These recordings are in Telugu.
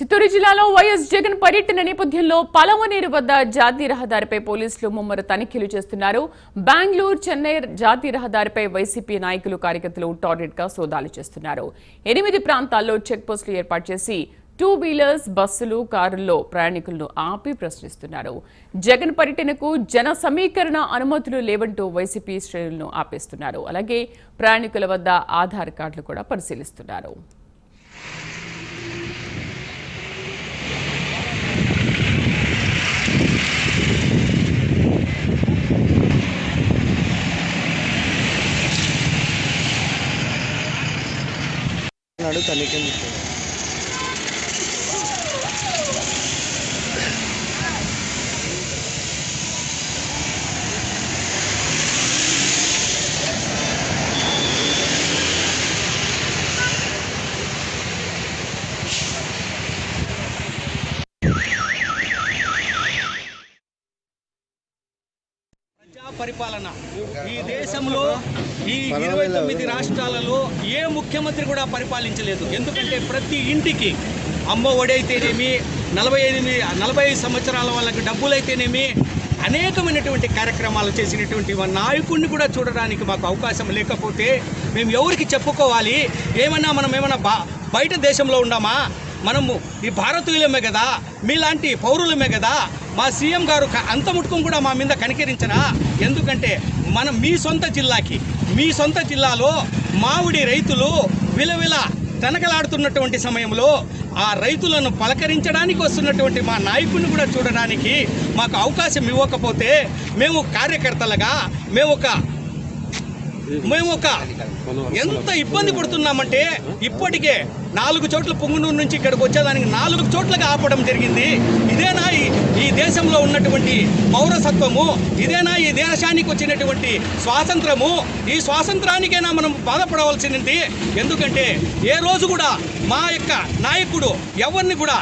చిత్తూరు జిల్లాలో వైఎస్ జగన్ పర్యటన నేపథ్యంలో పలమనేరు వద్ద జాతీయ రహదారిపై పోలీసులు ముమ్మరు తనిఖీలు చేస్తున్నారు. బెంగళూరు చెన్నై జాతీయ రహదారిపై వైసీపీ నాయకులు కార్యకర్తలు టార్గెట్గా సోదాలు చేస్తున్నారు. ఎనిమిది ప్రాంతాల్లో చెక్పోస్టులు ఏర్పాటు చేసి టూ వీలర్స్ బస్సులు కారుల్లో ప్రయాణికులను ఆపి ప్రశ్నిస్తున్నారు. జగన్ పర్యటనకు జన సమీకరణ అనుమతులు లేవంటూ వైసీపీ శ్రేణులను ఆపేస్తున్నారు. అలాగే ప్రయాణికుల వద్ద ఆధార్ కార్డులు కూడా పరిశీలిస్తున్నారు. నాడు తనిఖీ పరిపాలన. ఈ దేశంలో ఈ ఇరవై తొమ్మిది రాష్ట్రాలలో ఏ ముఖ్యమంత్రి కూడా పరిపాలించలేదు. ఎందుకంటే ప్రతి ఇంటికి అమ్మ ఒడైతేనేమి నలభై ఎనిమిది నలభై ఐదు సంవత్సరాల వాళ్ళకి డబ్బులైతేనేమి అనేకమైనటువంటి కార్యక్రమాలు చేసినటువంటి నాయకుడిని కూడా చూడడానికి మాకు అవకాశం లేకపోతే మేము ఎవరికి చెప్పుకోవాలి? ఏమన్నా మనం ఏమన్నా బా బయట దేశంలో ఉన్నామా మనము ఈ భారతీయులమే కదా మీలాంటి పౌరులమే కదా మా సీఎం గారు క- అంత ముట్టుకుని కూడా మా మీద కనికరించరా? ఎందుకంటే మనం మీ సొంత జిల్లాకి మీ సొంత జిల్లాలో మామిడి రైతులు విలవిల తనకలాడుతున్నటువంటి సమయంలో ఆ రైతులను పలకరించడానికి వస్తున్నటువంటి మా నాయకుడిని కూడా చూడడానికి మాకు అవకాశం ఇవ్వకపోతే మేము కార్యకర్తలుగా మేము ఒక మేము ఒక ఎంత ఇబ్బంది పడుతున్నామంటే ఇప్పటికే నాలుగు చోట్ల పుంగునూరు నుంచి ఇక్కడికి వచ్చేదానికి నాలుగు చోట్లకి ఆపడం జరిగింది. ఇదేనా ఈ దేశంలో ఉన్నటువంటి పౌరసత్వము ఇదేనా ఈ దేశానికి వచ్చినటువంటి స్వాతంత్రము ఈ స్వాతంత్రానికైనా మనం బాధపడవలసింది ఎందుకంటే ఏ రోజు కూడా మా యొక్క నాయకుడు ఎవరిని కూడా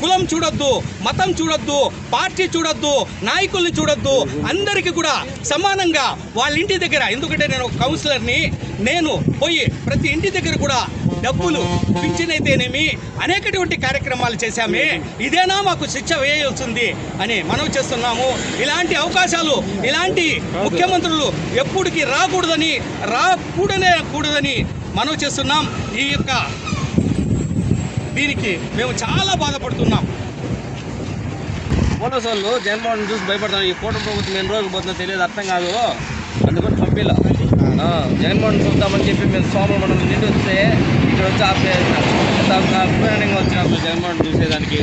కులం చూడొద్దు మతం చూడొద్దు పార్టీ చూడొద్దు నాయకుల్ని చూడొద్దు అందరికీ కూడా సమానంగా వాళ్ళ ఇంటి దగ్గర ఎందుకంటే నేను కౌన్సిలర్ని నేను పోయి ప్రతి ఇంటి దగ్గర కూడా డబ్బులు పింఛనైతేనేమి అనేకటువంటి కార్యక్రమాలు చేశామే. ఇదేనా మాకు శిక్ష వేయాల్సింది అని మనం చేస్తున్నాము. ఇలాంటి అవకాశాలు ఇలాంటి ముఖ్యమంత్రులు ఎప్పటికీ రాకూడదని రాకూడనే కూడదని మనం చేస్తున్నాం. ఈ యొక్క దీనికి మేము చాలా బాధపడుతున్నాం. పోలీసు వాళ్ళు జగన్మోహన్ చూసి భయపడతాను ఈ కూటమి ప్రభుత్వం ఎన్ని రోజులు పోతుందో తెలియదు అర్థం కాదు. అందుకని పంపిలా. జగన్మోహన్ చూద్దామని చెప్పి మేము సోమవారం మనం నిండి వస్తే ఇక్కడ వచ్చి ఆపేసినాం అభిమానంగా వచ్చినప్పుడు జగన్మోహన్ చూసేదానికి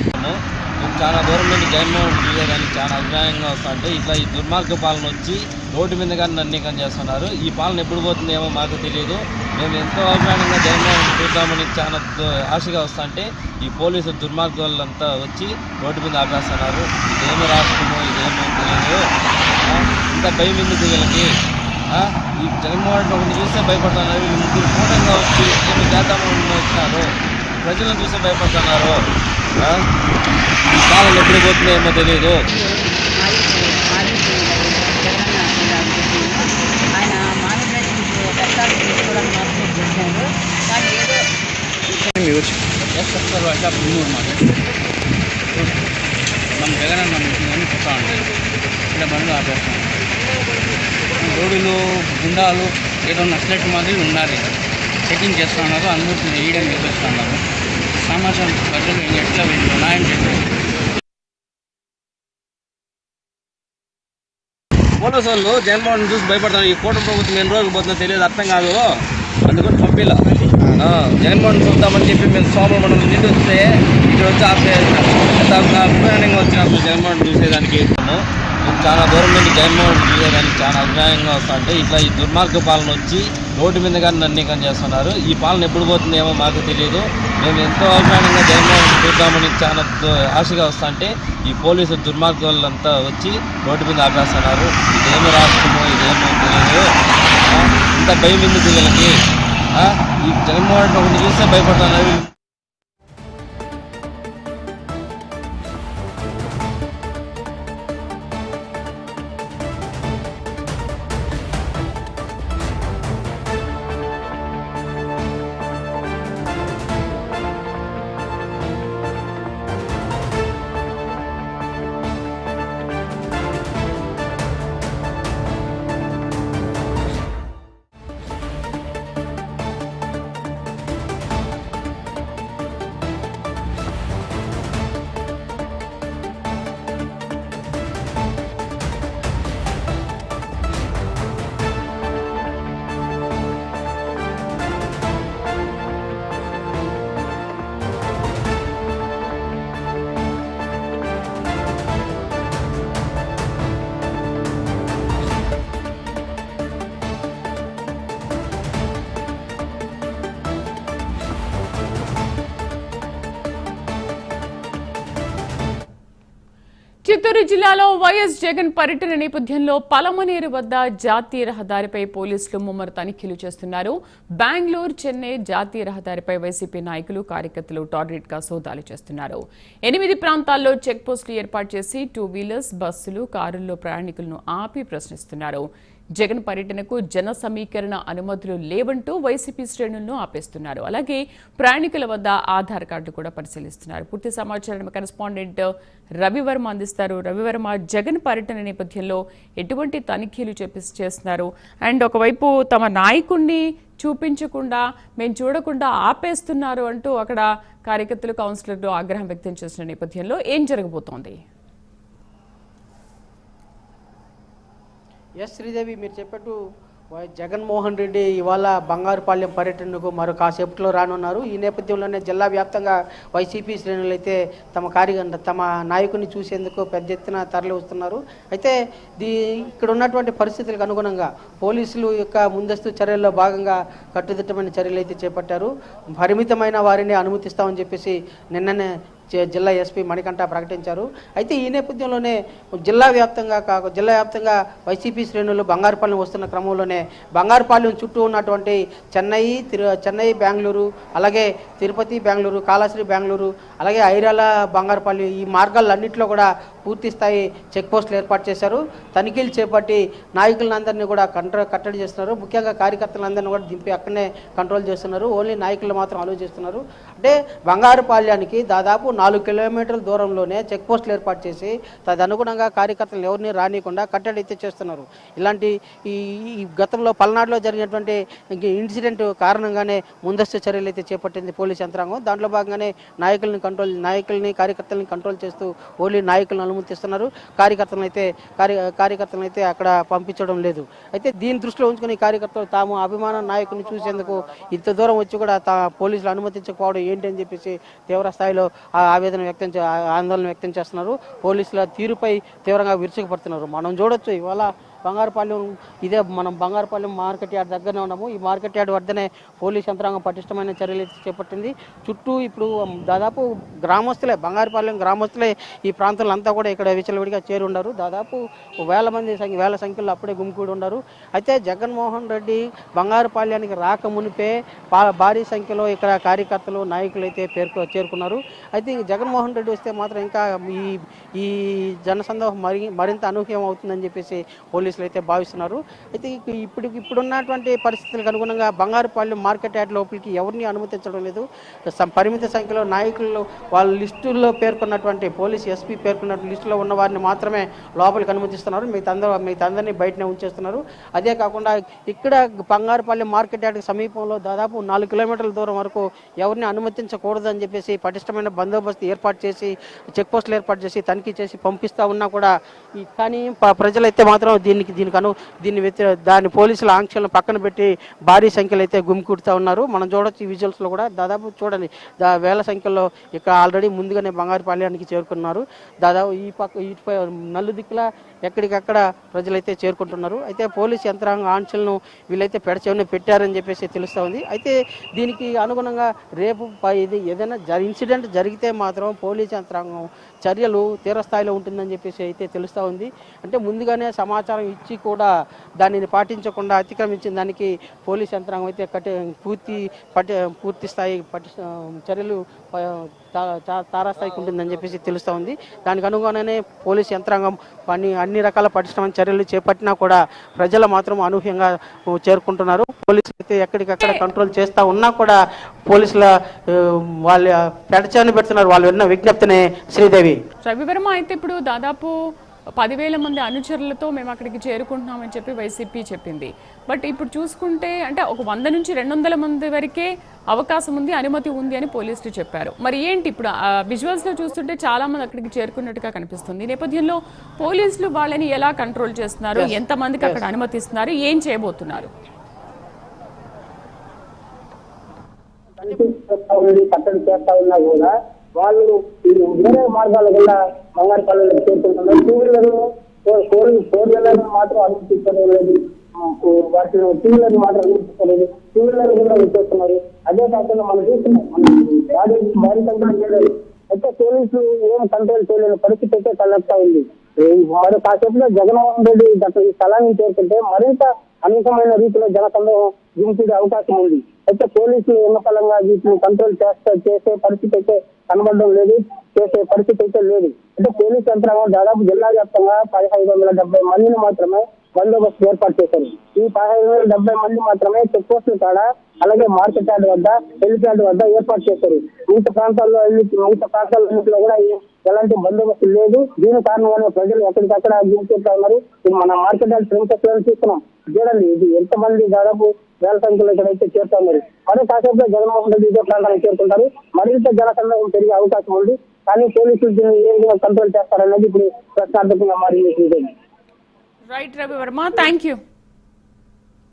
మేము చాలా దూరం నుండి జగన్మోహన్ చూసేదానికి చాలా అభిమానంగా వస్తుంటే ఇట్లా ఈ దుర్మార్గ పాలన వచ్చి రోడ్డు మీద కానీ నన్నీకం చేస్తున్నారు. ఈ పాలన ఎప్పుడు పోతుందేమో మాకు తెలియదు మేము ఎంతో అభిమానంగా జగన్మోహన్ చూద్దామని చాలా ఆశగా వస్తుంటే ఈ పోలీసు దుర్మార్గులంతా వచ్చి రోడ్డు మీద ఆపేస్తున్నారు. ఇదేమి రాష్ట్రమో ఇదేమో తెలియదు ఇంత భయం ఎందుకు వీళ్ళకి? ఈ జగన్మోహన్ ఒకరిని చూస్తే భయపడుతున్నారు ఈ ముగ్గురు కూటంగా వచ్చి ఏమి చేద్దామని వచ్చినారు ప్రజలను చూస్తే భయపడుతున్నారు ఈ కాలం ఎప్పుడు పోతుందేమో తెలియదు ఆయన ఎస్ అంటే మాట మన జగన్ అన్న చెప్తా ఉంటాయి ఇక్కడ బండ్లు ఆపేస్తాం రోడ్డులు గుండాలు ఏదో నచ్చినట్టు మాదిరి ఉన్నారు చెకింగ్ చేస్తూ ఉన్నారు అందరూ వేయడం చేస్తున్నారు సమాచారం ప్రజలు ఎట్లా వీళ్ళు న్యాయం చేస్తారు ఫోటోస్ వాళ్ళు జగన్మోహన్ చూసి భయపడతాను ఈ ఫోటో ప్రభుత్వం ఎన్ని రోజులు పోతుందో తెలియదు అర్థం కాదు. అందుకని పంపిలా. జగన్మోహన్ చూద్దామని చెప్పి మేము సోమవారం మనం నిండి వస్తే ఇక్కడ వచ్చి ఆపేసినాం అభిమానంగా వచ్చినప్పుడు జగన్మోహన్ చూసేదానికి మేము చాలా దూరం నుండి జగన్మోహన్ చూసేదానికి చాలా అభిప్రాయంగా వస్తుంటే ఇట్లా ఈ దుర్మార్గ పాలన వచ్చి రోడ్డు మీద కానీ నన్నీకం చేస్తున్నారు. ఈ పాలన ఎప్పుడు పోతుందేమో మాకు తెలియదు మేము ఎంతో అభిమానంగా జగన్మోహన్ చూద్దామని చాలా ఆశగా వస్తుంటే ఈ పోలీసు దుర్మార్గులంతా వచ్చి రోడ్డు మీద ఆపేస్తున్నారు. ఇదేమి రాష్ట్రమో ఇదేమో తెలియదు ఇంత భయం ఎందుకు వీళ్ళకి? ఈ జగన్మోహన్ ఒకరిని చూస్తే భయపడుతున్నారు చిత్తూరు జిల్లాలో వైఎస్ జగన్ పర్యటన నేపథ్యంలో పలమనేరు వద్ద జాతీయ రహదారిపై పోలీసులు ముమ్మరు తనిఖీలు చేస్తున్నారు. బెంగళూరు చెన్నై జాతీయ రహదారిపై వైసీపీ నాయకులు కార్యకర్తలు టార్గెట్గా సోదాలు చేస్తున్నారు. ఎనిమిది ప్రాంతాల్లో చెక్ పోస్టులు ఏర్పాటు చేసి టూ వీలర్స్ బస్సులు కారుల్లో ప్రయాణికులను ఆపి ప్రశ్నిస్తున్నారు. జగన్ పర్యటనకు జన సమీకరణ అనుమతులు లేవంటూ వైసీపీ శ్రేణులను ఆపేస్తున్నారు. అలాగే ప్రయాణికుల వద్ద ఆధార్ కార్డు కూడా పరిశీలిస్తున్నారు. పూర్తి సమాచారం కరెస్పాండెంట్ రవివర్మ అందిస్తారు. రవివర్మ జగన్ పర్యటన నేపథ్యంలో ఎటువంటి తనిఖీలు చేపి చేస్తున్నారు? అండ్ ఒకవైపు తమ నాయకుడిని చూపించకుండా మేము చూడకుండా ఆపేస్తున్నారు అంటూ అక్కడ కార్యకర్తలు కౌన్సిలర్లు ఆగ్రహం వ్యక్తం చేసిన నేపథ్యంలో ఏం జరగబోతోంది? ఎస్ శ్రీదేవి మీరు చెప్పట్టు వై- జగన్మోహన్ రెడ్డి ఇవాళ బంగారుపాలెం పర్యటనకు మరో కాసేపట్లో రానున్నారు. ఈ నేపథ్యంలోనే జిల్లా వ్యాప్తంగా వైసీపీ శ్రేణులు అయితే తమ కార్యకర్త తమ నాయకుని చూసేందుకు పెద్ద ఎత్తున తరలి వస్తున్నారు అయితే దీ ఇక్కడ ఉన్నటువంటి పరిస్థితులకు అనుగుణంగా పోలీసులు యొక్క ముందస్తు చర్యల్లో భాగంగా కట్టుదిట్టమైన చర్యలు అయితే చేపట్టారు. పరిమితమైన వారిని అనుమతిస్తామని చెప్పేసి నిన్ననే జిల్లా ఎస్పీ మణికంఠ ప్రకటించారు. అయితే ఈ నేపథ్యంలోనే జిల్లా వ్యాప్తంగా కాక జిల్లా వ్యాప్తంగా వైసీపీ శ్రేణులు బంగారుపాలెం వస్తున్న క్రమంలోనే బంగారుపాలెం చుట్టూ ఉన్నటువంటి చెన్నై తిరు చెన్నై బెంగళూరు అలాగే తిరుపతి బెంగళూరు కాళాశ్రీ బెంగళూరు అలాగే ఐరాల బంగారుపాలెం ఈ మార్గాలన్నింటిలో కూడా పూర్తి స్థాయి చెక్ పోస్టులు ఏర్పాటు చేశారు. తనిఖీలు చేపట్టి నాయకులందరినీ కూడా కంట్రో కట్టడి చేస్తున్నారు. ముఖ్యంగా కార్యకర్తలందరినీ కూడా దింపి అక్కడనే కంట్రోల్ చేస్తున్నారు. ఓన్లీ నాయకులు మాత్రం ఆలోచిస్తున్నారు. అంటే బంగారుపాల్యానికి దాదాపు నాలుగు కిలోమీటర్ల దూరంలోనే చెక్ పోస్టులు ఏర్పాటు చేసి తదనుగుణంగా కార్యకర్తలు ఎవరిని రానియకుండా కట్టడి ఎత్తి చేస్తున్నారు. ఇలాంటి ఈ గతంలో పల్నాడులో జరిగినటువంటి ఇన్సిడెంట్ కారణంగానే ముందస్తు చర్యలు అయితే చేపట్టింది పోలీస్ యంత్రాంగం. దాంట్లో భాగంగానే నాయకుల్ని కంట్రోల్ నాయకుల్ని కార్యకర్తల్ని కంట్రోల్ చేస్తూ ఓన్లీ నాయకులను అనుమతిస్తున్నారు. కార్యకర్తలను అయితే కార్యకర్తలను అయితే అక్కడ పంపించడం లేదు. అయితే దీని దృష్టిలో ఉంచుకుని కార్యకర్తలు తాము అభిమాన నాయకుని చూసేందుకు ఇంత దూరం వచ్చి కూడా తా పోలీసులు అనుమతించకపోవడం ఏంటి అని చెప్పేసి తీవ్ర స్థాయిలో ఆ ఆవేదన వ్యక్తం చే- ఆందోళన వ్యక్తం చేస్తున్నారు. పోలీసుల తీరుపై తీవ్రంగా విరుచుకుపడుతున్నారు. మనం చూడొచ్చు ఇవాళ బంగారుపాలెం ఇదే మనం బంగారుపాలెం మార్కెట్ యార్డ్ దగ్గరనే ఉన్నాము. ఈ మార్కెట్ యార్డ్ వద్దనే పోలీస్ యంత్రాంగం పటిష్టమైన చర్యలు చేపట్టింది. చుట్టూ ఇప్పుడు దాదాపు గ్రామస్తులే బంగారుపాలెం గ్రామస్తులే ఈ ప్రాంతంలో అంతా కూడా ఇక్కడ విచలవిడిగా చేరి దాదాపు వేల మంది సంఖ్య వేల సంఖ్యలో అప్పుడే గుమికూడి ఉన్నారు అయితే జగన్మోహన్ రెడ్డి బంగారుపాలెనికి రాక మునిపే భారీ సంఖ్యలో ఇక్కడ కార్యకర్తలు నాయకులు అయితే పేర్కొ చేరుకున్నారు. అయితే జగన్మోహన్ రెడ్డి వస్తే మాత్రం ఇంకా ఈ ఈ జనసందోహం మరి మరింత అనూహ్యం అవుతుందని చెప్పేసి పోలీసులు అయితే భావిస్తున్నారు. అయితే ఇప్పుడు ఇప్పుడున్నటువంటి పరిస్థితులకు అనుగుణంగా బంగారుపల్లి మార్కెట్ యార్డ్ లోపలికి ఎవరిని అనుమతించడం లేదు. పరిమిత సంఖ్యలో నాయకులు వాళ్ళ లిస్టుల్లో పేర్కొన్నటువంటి పోలీస్ ఎస్పీ పేర్కొన్న లిస్టులో ఉన్న వారిని మాత్రమే లోపలికి అనుమతిస్తున్నారు. మిగతా అందరూ మిగతా అందరినీ బయటనే ఉంచేస్తున్నారు. అదే కాకుండా ఇక్కడ బంగారుపల్లి మార్కెట్ యార్డ్ సమీపంలో దాదాపు నాలుగు కిలోమీటర్ల దూరం వరకు ఎవరిని అనుమతించకూడదు అని చెప్పేసి పటిష్టమైన బందోబస్తు ఏర్పాటు చేసి చెక్ పోస్టులు ఏర్పాటు చేసి తనిఖీ చేసి పంపిస్తా ఉన్నా కూడా కానీ ప్రజలైతే మాత్రం దీనికి దీనికి అను దీన్ని వ్యతిరే దాని పోలీసుల ఆంక్షలను పక్కన పెట్టి భారీ సంఖ్యలో అయితే గుమికూడుతూ ఉన్నారు. మనం చూడొచ్చు ఈ విజువల్స్లో లో కూడా. దాదాపు చూడండి దా వేల సంఖ్యలో ఇక్కడ ఆల్రెడీ ముందుగానే బంగారుపాళ్యానికి చేరుకున్నారు. దాదాపు ఈ పక్క ఇటుపై నల్లు దిక్కుల ఎక్కడికక్కడ ప్రజలైతే చేరుకుంటున్నారు. అయితే పోలీస్ యంత్రాంగ ఆంక్షలను వీళ్ళైతే పెడచెవిన పెట్టారని చెప్పేసి తెలుస్తూ ఉంది. అయితే దీనికి అనుగుణంగా రేపు ఇది ఏదైనా ఇన్సిడెంట్ జరిగితే మాత్రం పోలీస్ యంత్రాంగం చర్యలు తీవ్రస్థాయిలో ఉంటుందని చెప్పేసి అయితే తెలుస్తూ ఉంది. అంటే ముందుగానే సమాచారం ఇచ్చి కూడా దానిని పాటించకుండా అతిక్రమించిన దానికి పోలీస్ యంత్రాంగం అయితే కఠి పూర్తి పటి పూర్తి స్థాయి పటి చర్యలు తారాస్థాయికి ఉంటుందని చెప్పేసి తెలుస్తూ ఉంది. దానికి అనుగుణంగానే పోలీస్ యంత్రాంగం అన్ని అన్ని రకాల పటిష్టమైన చర్యలు చేపట్టినా కూడా ప్రజలు మాత్రం అనూహ్యంగా చేరుకుంటున్నారు. పోలీసులు అయితే ఎక్కడికక్కడ కంట్రోల్ చేస్తూ ఉన్నా కూడా పోలీసుల వాళ్ళ పెడచాని పెడుతున్నారు. వాళ్ళు విన్న విజ్ఞప్తినే శ్రీదేవి. రవివర్మ అయితే ఇప్పుడు దాదాపు పదివేల మంది అనుచరులతో మేము అక్కడికి చేరుకుంటున్నామని చెప్పి వైసీపీ చెప్పింది. బట్ ఇప్పుడు చూసుకుంటే అంటే ఒక వంద నుంచి రెండు వందల మంది వరకే అవకాశం ఉంది అనుమతి ఉంది అని పోలీసులు చెప్పారు. మరి ఏంటి ఇప్పుడు విజువల్స్లో చూస్తుంటే చాలా మంది అక్కడికి చేరుకున్నట్టుగా కనిపిస్తుంది. ఈ నేపథ్యంలో పోలీసులు వాళ్ళని ఎలా కంట్రోల్ చేస్తున్నారు? ఎంత మందికి అక్కడ అనుమతిస్తున్నారు? ఏం చేయబోతున్నారు? కట్టడి చేస్తా ఉన్నా కూడా వాళ్ళు వేరే మార్గాల వల్ల బంగారుపల్లిలో చేరుకుంటున్నారు టూ ఫోర్ ఫోర్ మాత్రం అనుమతించడం లేదు. ఆ, వాటిని టూ వీలర్ మాత్రం అనుమతించలేదు టూ వీలర్ కూడా వచ్చేస్తున్నారు. అదే కాకుండా మనం చూస్తున్నాం మనం భారీ చేయలేదు. అయితే పోలీసులు ఏం కంట్రోల్ చేయలేని పరిస్థితి అయితే తలెత్తా ఉంది. ఈ మరి కాసేపులో జగన్మోహన్ రెడ్డి గత ఈ స్థలాన్ని చేరుకుంటే మరింత అనేకమైన రీతిలో జనసంఘం గుంపుడే అవకాశం ఉంది. అయితే పోలీసులు ఉన్నపలంగా వీటిని కంట్రోల్ చేస్తే చేసే పరిస్థితి అయితే కనబడడం లేదు. చేసే పరిస్థితి అయితే లేదు. అంటే పోలీస్ యంత్రాంగం దాదాపు జిల్లా వ్యాప్తంగా పదిహేను వందల డెబ్బై మందిని మాత్రమే బందోబస్తు ఏర్పాటు చేశారు. ఈ పదహైదు వేల డెబ్బై మంది మాత్రమే చెక్ పోస్టుల కాడ అలాగే మార్కెట్ యార్డ్ వద్ద హెలిప్యాడ్ వద్ద ఏర్పాటు చేశారు. మిగతా ప్రాంతాల్లో అన్ని- మిగతా కూడా ఎలాంటి బందోబస్తు లేదు. దీని కారణంగానే ప్రజలు ఎక్కడికక్కడ గుంపుతా ఉన్నారు. మన మార్కెట్ యార్డ్ ప్రిన్సెస్ చూస్తున్నాం. చూడండి ఇది ఎంతమంది దాదాపు వేల సంఖ్యలో ఇక్కడైతే చేరుతా ఉన్నారు. మరో కాసేపులో జగన్మోహన్ రెడ్డి ఇదే ప్రాంతానికి చేరుకుంటారు. మరింత జనసందోహం పెరిగే అవకాశం ఉంది. కానీ పోలీసులు దీన్ని ఏ విధంగా కంట్రోల్ చేస్తారనేది ఇప్పుడు ప్రశ్నార్థకంగా మారింది Right, Ravi Verma. Thank you.